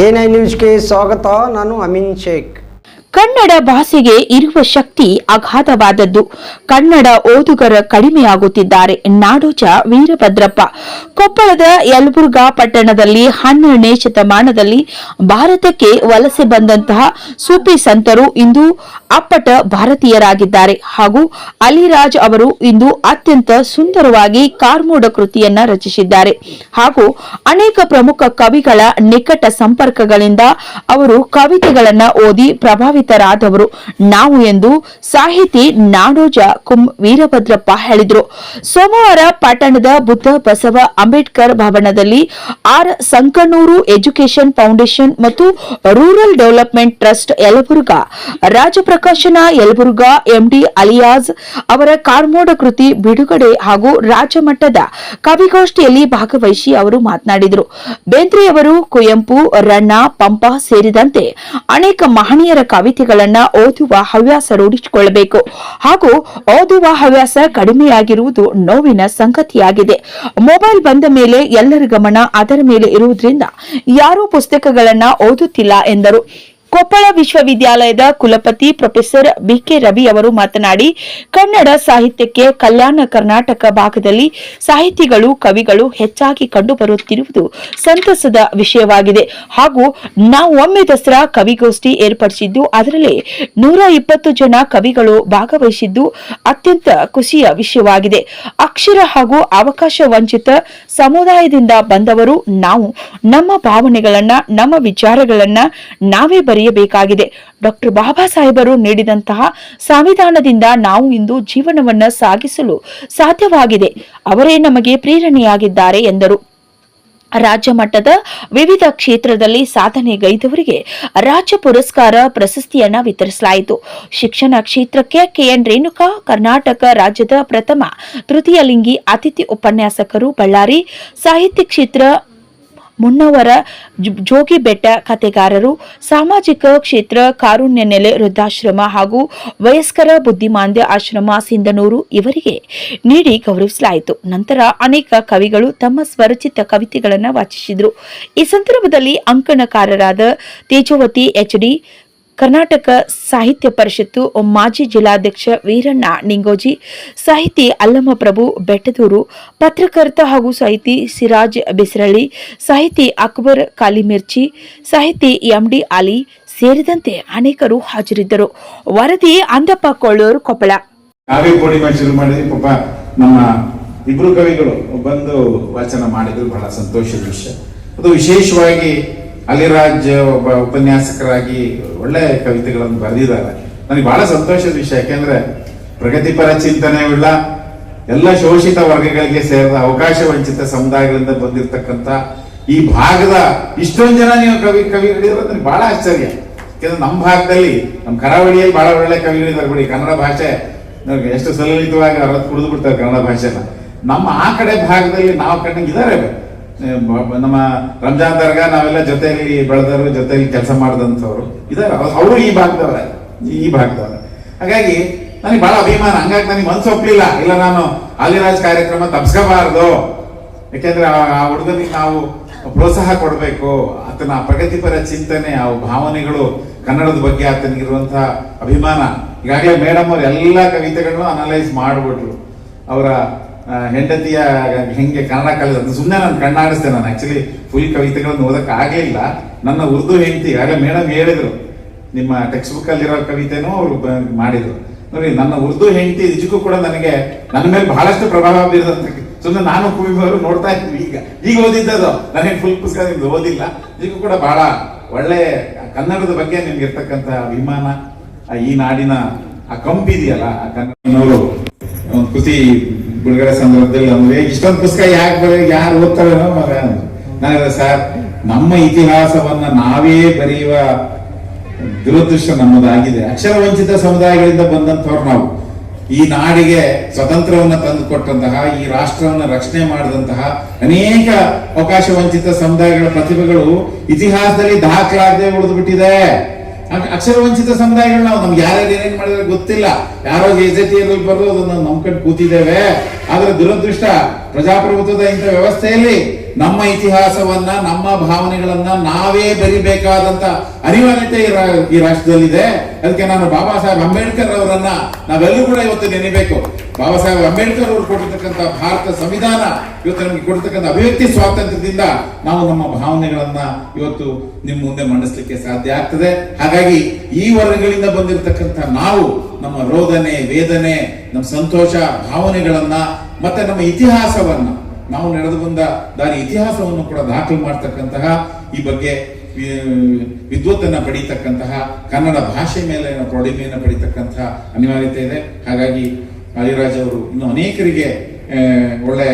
I ನ್ಯೂಸ್ಗೆ ಸ್ವಾಗತ, ನಾನು ಅಮಿನ್ ಶೇಖ್. ಕನ್ನಡ ಭಾಷೆಗೆ ಇರುವ ಶಕ್ತಿ ಅಗಾಧವಾದದ್ದು. ಕನ್ನಡ ಓದುಗರ ಕಡಿಮೆಯಾಗುತ್ತಿದ್ದಾರೆ. ನಾಡೋಜ ವೀರಭದ್ರಪ್ಪ. ಕೊಪ್ಪಳದ ಯಲಬುರ್ಗಾ ಪಟ್ಟಣದಲ್ಲಿ ಹನ್ನೆರಡನೇ ಶತಮಾನದಲ್ಲಿ ಭಾರತಕ್ಕೆ ವಲಸೆ ಬಂದಂತಹ ಸೂಫಿ ಸಂತರು ಇಂದು ಅಪ್ಪಟ ಭಾರತೀಯರಾಗಿದ್ದಾರೆ ಹಾಗೂ ಅಲಿರಾಜ್ ಅವರು ಇಂದು ಅತ್ಯಂತ ಸುಂದರವಾಗಿ ಕಾರ್ಮೋಡ ಕೃತಿಯನ್ನ ರಚಿಸಿದ್ದಾರೆ. ಹಾಗೂ ಅನೇಕ ಪ್ರಮುಖ ಕವಿಗಳ ನಿಕಟ ಸಂಪರ್ಕಗಳಿಂದ ಅವರು ಕವಿತೆಗಳನ್ನ ಓದಿ ಪ್ರಭಾವಿತರಾದವರು. ನಾವು ಎಂದು ಸಾಹಿತಿ ನಾಡೋಜ ಕುಂ ವೀರಭದ್ರಪ್ಪ ಹೇಳಿದರು. ಸೋಮವಾರ ಪಟ್ಟಣದ ಬುದ್ಧ ಬಸವ ಅಂಬೇಡ್ಕರ್ ಭವನದಲ್ಲಿ ಆರ್ ಸಂಕನೂರು ಎಜುಕೇಷನ್ ಫೌಂಡೇಶನ್ ಮತ್ತು rural development trust Yelburga Rajaprakashana Yelburga MD Aliyaz ಅವರ ಕಾರ್ಮೋಡ ಕೃತಿ ಬಿಡುಗಡೆ ಹಾಗೂ ರಾಜ್ಯಮಟ್ಟದ ಕವಿಗೋಷ್ಠಿಯಲ್ಲಿ ಭಾಗವಹಿಸಿ ಅವರು ಮಾತನಾಡಿದರು. ಬೇಂದ್ರೆಯವರು ಕುವೆಂಪು ರಣ್ಣ ಪಂಪ ಸೇರಿದಂತೆ ಅನೇಕ ಮಹನೀಯರ ಕವಿತೆಗಳನ್ನು ಓದುವ ಹವ್ಯಾಸ ರೂಢಿಸಿಕೊಳ್ಳಬೇಕು ಹಾಗೂ ಓದುವ ಹವ್ಯಾಸ ಕಡಿಮೆಯಾಗಿರುವುದು ನೋವಿನ ಸಂಗತಿಯಾಗಿದೆ. ಮೊಬೈಲ್ ಬಂದ ಮೇಲೆ ಎಲ್ಲರ ಗಮನ ಅದರ ಮೇಲೆ ಇರುವುದರಿಂದ ಯಾರೂ ಪುಸ್ತಕಗಳನ್ನು ಓದುತ್ತಿಲ್ಲ ಎಂದರು. ಕೊಪ್ಪಳ ವಿಶ್ವವಿದ್ಯಾಲಯದ ಕುಲಪತಿ ಪ್ರೊಫೆಸರ್ ಬಿಕೆ ರವಿ ಅವರು ಮಾತನಾಡಿ, ಕನ್ನಡ ಸಾಹಿತ್ಯಕ್ಕೆ ಕಲ್ಯಾಣ ಕರ್ನಾಟಕ ಭಾಗದಲ್ಲಿ ಸಾಹಿತಿಗಳು, ಕವಿಗಳು ಹೆಚ್ಚಾಗಿ ಕಂಡುಬರುತ್ತಿರುವುದು ಸಂತಸದ ವಿಷಯವಾಗಿದೆ. ಹಾಗೂ ನಾವು ಒಮ್ಮೆ ದಸರಾ ಕವಿಗೋಷ್ಠಿ ಏರ್ಪಡಿಸಿದ್ದು, ಅದರಲ್ಲಿ ನೂರ ಇಪ್ಪತ್ತು ಜನ ಕವಿಗಳು ಭಾಗವಹಿಸಿದ್ದು ಅತ್ಯಂತ ಖುಷಿಯ ವಿಷಯವಾಗಿದೆ. ಅಕ್ಷರ ಹಾಗೂ ಅವಕಾಶ ವಂಚಿತ ಸಮುದಾಯದಿಂದ ಬಂದವರು ನಾವು. ನಮ್ಮ ಭಾವನೆಗಳನ್ನ, ನಮ್ಮ ವಿಚಾರಗಳನ್ನ ನಾವೇ ಬರೆಯಬೇಕಾಗಿದೆ ಡಾಕ್ಟರ್ ಬಾಬಾ ಸಾಹೇಬರು ನೀಡಿದಂತಹ ಸಂವಿಧಾನದಿಂದ ನಾವು ಇಂದು ಜೀವನವನ್ನ ಸಾಗಿಸಲು ಸಾಧ್ಯವಾಗಿದೆ. ಅವರೇ ನಮಗೆ ಪ್ರೇರಣೆಯಾಗಿದ್ದಾರೆ ಎಂದರು. ರಾಜ್ಯ ಮಟ್ಟದ ವಿವಿಧ ಕ್ಷೇತ್ರದಲ್ಲಿ ಸಾಧನೆಗೈದವರಿಗೆ ರಾಜ್ಯ ಪುರಸ್ಕಾರ ಪ್ರಶಸ್ತಿಯನ್ನ ವಿತರಿಸಲಾಯಿತು. ಶಿಕ್ಷಣ ಕ್ಷೇತ್ರಕ್ಕೆ ಕೆಎನ್ ರೇಣುಕಾ, ಕರ್ನಾಟಕ ರಾಜ್ಯದ ಪ್ರಥಮ ತೃತೀಯ ಲಿಂಗಿ ಅತಿಥಿ ಉಪನ್ಯಾಸಕರು ಬಳ್ಳಾರಿ, ಸಾಹಿತ್ಯ ಕ್ಷೇತ್ರ ಮುನ್ನವರ ಜೋಗಿ ಬೆಟ್ಟ ಕತೆಗಾರರು ಸಾಮಾಜಿಕ ಕ್ಷೇತ್ರ ಕಾರುಣ್ಯ ನೆಲೆ ವೃದ್ಧಾಶ್ರಮ ಹಾಗೂ ವಯಸ್ಕರ ಬುದ್ಧಿಮಾಂದ್ಯ ಆಶ್ರಮ ಸಿಂಧನೂರು ಇವರಿಗೆ ನೀಡಿ ಗೌರವಿಸಲಾಯಿತು. ನಂತರ ಅನೇಕ ಕವಿಗಳು ತಮ್ಮ ಸ್ವರಚಿತ ಕವಿತೆಗಳನ್ನು ವಾಚಿಸಿದರು. ಈ ಸಂದರ್ಭದಲ್ಲಿ ಅಂಕಣಕಾರರಾದ ತೇಜವತಿ ಎಚ್ಡಿ ಕರ್ನಾಟಕ ಸಾಹಿತ್ಯ ಪರಿಷತ್ತು ಮಾಜಿ ಜಿಲ್ಲಾಧ್ಯಕ್ಷ ವೀರಣ್ಣ ನಿಂಗೋಜಿ, ಸಾಹಿತಿ ಅಲ್ಲಮಪ್ರಭು ಬೆಟ್ಟದೂರು, ಪತ್ರಕರ್ತ ಹಾಗೂ ಸಾಹಿತಿ ಸಿರಾಜ್ ಬಿಸ್ರಳ್ಳಿ, ಸಾಹಿತಿ ಅಕ್ಬರ್ ಕಾಲಿಮಿರ್ಚಿ, ಸಾಹಿತಿ ಎಂಡಿ ಅಲಿ ಸೇರಿದಂತೆ ಅನೇಕರು ಹಾಜರಿದ್ದರು. ವರದಿ ಅಂದಪ್ಪ ಕೊಳ್ಳೂರು, ಕೊಪ್ಪಳ. ಪಾಪ ನಮ್ಮ ಇಬ್ರು ಕವಿಗಳು ಬಂದು ವಾಚನ ಮಾಡಿದ್ರು. ಬಹಳ ಸಂತೋಷದ ವಿಷಯ. ಅದು ವಿಶೇಷವಾಗಿ ಅಲಿರಾಜ್ ಒಬ್ಬ ಉಪನ್ಯಾಸಕರಾಗಿ ಒಳ್ಳೆ ಕವಿತೆಗಳನ್ನು ಬರೆದಿದ್ದಾರೆ. ನನಗೆ ಬಹಳ ಸಂತೋಷದ ವಿಷಯ, ಯಾಕೆಂದ್ರೆ ಪ್ರಗತಿಪರ ಚಿಂತನೆ ಉಳ್ಳ ಎಲ್ಲ ಶೋಷಿತ ವರ್ಗಗಳಿಗೆ ಸೇರಿದ ಅವಕಾಶ ವಂಚಿತ ಸಮುದಾಯಗಳಿಂದ ಬಂದಿರತಕ್ಕಂತ ಈ ಭಾಗದ ಇಷ್ಟೊಂದು ಜನ ನೀವು ಕವಿ ಕವಿಗಳಿದ್ರೆ ನನಗೆ ಬಹಳ ಆಶ್ಚರ್ಯ. ಯಾಕೆಂದ್ರೆ ನಮ್ಮ ಭಾಗದಲ್ಲಿ, ನಮ್ಮ ಕರಾವಳಿಯಲ್ಲಿ ಬಹಳ ಒಳ್ಳೆ ಕವಿಗಳಿದ್ದಾರೆ ಬಿಡಿ. ಕನ್ನಡ ಭಾಷೆ ಎಷ್ಟು ಸಲಲಿತವಾಗಿ ಅರ್ಥ ಕುಡಿದು ಬಿಡ್ತಾರೆ ಕನ್ನಡ ಭಾಷೆನ. ನಮ್ಮ ಆ ಕಡೆ ಭಾಗದಲ್ಲಿ ನಾವು ಕಂಡಂಗೆ ಇದಾರೆ. ನಮ್ಮ ರಂಜಾನ್ ದರ್ಗಾ ನಾವೆಲ್ಲ ಜೊತೆಯಲ್ಲಿ ಬೆಳೆದವರು, ಜೊತೆಯಲ್ಲಿ ಕೆಲಸ ಮಾಡಿದಂಥವ್ರು ಇದಾರೆ ಅವರು ಈ ಭಾಗದವರ. ಈ ಭಾಗದವರ. ಹಾಗಾಗಿ ನನಗೆ ಬಹಳ ಅಭಿಮಾನ. ಹಂಗಾಗಿ ನನಗೆ ಮನ್ಸು ಒಪ್ಲಿಲ್ಲ. ಇಲ್ಲ, ನಾನು ಅಲಿರಾಜ್ ಕಾರ್ಯಕ್ರಮ ತಪ್ಸ್ಕೋಬಾರ್ದು. ಯಾಕೆಂದ್ರೆ ಆ- ಹುಡುಗನಿಗೆ ನಾವು ಪ್ರೋತ್ಸಾಹ ಕೊಡಬೇಕು. ಆತನ ಪ್ರಗತಿಪರ ಚಿಂತನೆ, ಆ ಭಾವನೆಗಳು ಕನ್ನಡದ ಬಗ್ಗೆ ಆತನಿಗಿರುವಂತಹ ಅಭಿಮಾನ. ಈಗಾಗಲೇ ಮೇಡಮ್ ಅವ್ರು ಎಲ್ಲ ಕವಿತೆಗಳನ್ನು ಅನಲೈಸ್ ಮಾಡಿಬಿಟ್ರು. ಅವರ ಹೆಂಡತಿಯ ಹೆಂಗೆ ಕನ್ನಡ ಕಲಿತ ಸುಮ್ಮನೆ ನಾನು ಕಣ್ಣಾಡಿಸ್ತೇನೆ ನಾನು. ಆಕ್ಚುಲಿ ಫುಲ್ ಕವಿತೆಗಳನ್ನು ಓದಕ್ಕೆ ಇಲ್ಲ ನನ್ನ ಉರ್ದು ಹೆಂಡತಿ, ಆಗ ಮೇಡಮ್ ಹೇಳಿದ್ರು, ನಿಮ್ಮ ಟೆಕ್ಸ್ಟ್ ಬುಕ್ ಅಲ್ಲಿರೋ ಕವಿತೆನೂ ಅವರು ಮಾಡಿದ್ರು. ನೋಡಿ, ನನ್ನ ಉರ್ದು ಹೆಂಡತಿ ನಿಜಕ್ಕೂ ಕೂಡ ನನಗೆ, ನನ್ನ ಮೇಲೆ ಬಹಳಷ್ಟು ಪ್ರಭಾವ ಬೀರಿದಂತ ಸುಮ್ಮನೆ ನಾನು ಕುವೆಂಪು ನೋಡ್ತಾ ಇದ್ವಿ. ಈಗ ಈಗ ಓದಿದ್ದದು ನನಗೆ ಫುಲ್ ಪುಸ್ತಕ ನಿಮ್ದು ಓದಿಲ್ಲ. ನಿಜಕ್ಕೂ ಕೂಡ ಬಹಳ ಒಳ್ಳೆ ಕನ್ನಡದ ಬಗ್ಗೆ ನಿಮ್ಗೆ ಇರ್ತಕ್ಕಂಥ ಅಭಿಮಾನ. ಈ ನಾಡಿನ ಆ ಕಂಪಿದೆಯಲ್ಲ, ಆ ಕನ್ನಡನವರು ಒಂದು ಕೃತಿ ಬಿಡುಗಡೆ ಸಂದರ್ಭದಲ್ಲಿ ಅಂದ್ರೆ ಇಷ್ಟೊಂದು ಪುಸ್ತಕ ಯಾಕೆ ಬರೀ, ಯಾರು ಓದ್ತಾರೇನೋ ಮಗ. ನಾನು ಸರ್, ನಮ್ಮ ಇತಿಹಾಸವನ್ನ ನಾವೇ ಬರೆಯುವ ದುರದೃಷ್ಟ ನಮ್ಮದಾಗಿದೆ. ಅಕ್ಷರ ವಂಚಿತ ಸಮುದಾಯಗಳಿಂದ ಬಂದಂತವ್ರು ನಾವು. ಈ ನಾಡಿಗೆ ಸ್ವತಂತ್ರವನ್ನ ತಂದು ಕೊಟ್ಟಂತಹ ಈ ರಾಷ್ಟ್ರವನ್ನ ರಕ್ಷಣೆ ಮಾಡಿದಂತಹ ಅನೇಕ ಅವಕಾಶ ವಂಚಿತ ಸಮುದಾಯಗಳ ಪ್ರತಿಭೆಗಳು ಇತಿಹಾಸದಲ್ಲಿ ದಾಖಲಾಗದೆ ಉಳಿದು ಬಿಟ್ಟಿದೆ. ಅಕ್- ಅಕ್ಷರ ವಂಚಿತ ಸಮುದಾಯಗಳು ನಾವು ನಮ್ಗೆ ಯಾರ್ಯಾರು ಏನೇನ್ ಮಾಡಿದ್ರೆ ಗೊತ್ತಿಲ್ಲ. ಯಾರೋ ಎಜೆಟಿಯಲ್ಲಿ ಬರೋದು ಅದನ್ನ ನಂಬ್ಕೊಂಡು ಕೂತಿದ್ದೇವೆ. ಆದ್ರೆ ದುರದೃಷ್ಟ ಪ್ರಜಾಪ್ರಭುತ್ವದ ಇಂಥ ವ್ಯವಸ್ಥೆಯಲ್ಲಿ ನಮ್ಮ ಇತಿಹಾಸವನ್ನ, ನಮ್ಮ ಭಾವನೆಗಳನ್ನ ನಾವೇ ಬರಿಬೇಕಾದಂತ ಅನಿವಾರ್ಯತೆ ಈ ರಾಷ್ಟ್ರದಲ್ಲಿದೆ. ಅದಕ್ಕೆ ನಾನು ಬಾಬಾ ಸಾಹೇಬ್ ಅಂಬೇಡ್ಕರ್ ಅವರನ್ನ ನಾವೆಲ್ಲರೂ ಕೂಡ ಇವತ್ತು ನೆನಿಬೇಕು. ಬಾಬಾ ಸಾಹೇಬ್ ಅಂಬೇಡ್ಕರ್ ಅವರು ಕೊಟ್ಟಿರ್ತಕ್ಕಂಥ ಭಾರತ ಸಂವಿಧಾನ ಇವತ್ತು ನಮಗೆ ಕೊಡ್ತಕ್ಕಂಥ ಅಭಿವ್ಯಕ್ತಿ ಸ್ವಾತಂತ್ರ್ಯದಿಂದ ನಾವು ನಮ್ಮ ಭಾವನೆಗಳನ್ನ ಇವತ್ತು ನಿಮ್ಮ ಮುಂದೆ ಮಂಡಿಸ್ಲಿಕ್ಕೆ ಸಾಧ್ಯ ಆಗ್ತದೆ. ಹಾಗಾಗಿ ಈ ವರ್ಗಗಳಿಂದ ಬಂದಿರತಕ್ಕಂಥ ನಾವು, ನಮ್ಮ ರೋದನೆ, ವೇದನೆ, ನಮ್ಮ ಸಂತೋಷ, ಭಾವನೆಗಳನ್ನ ಮತ್ತೆ ನಮ್ಮ ಇತಿಹಾಸವನ್ನ ನಾವು ನಡೆದು ಬಂದ ದಾರಿ ಇತಿಹಾಸವನ್ನು ಕೂಡ ದಾಖಲು ಮಾಡ್ತಕ್ಕಂತಹ ಈ ಬಗ್ಗೆ ವಿದ್ವತ್ತನ್ನ ಪಡೀತಕ್ಕಂತಹ ಕನ್ನಡ ಭಾಷೆ ಮೇಲೆ ಪ್ರೌಢಿಮೆಯನ್ನು ಪಡೀತಕ್ಕಂತಹ ಅನಿವಾರ್ಯತೆ ಇದೆ. ಹಾಗಾಗಿ ಅಲಿರಾಜ್ ಅವರು ಇನ್ನು ಅನೇಕರಿಗೆ ಒಳ್ಳೆ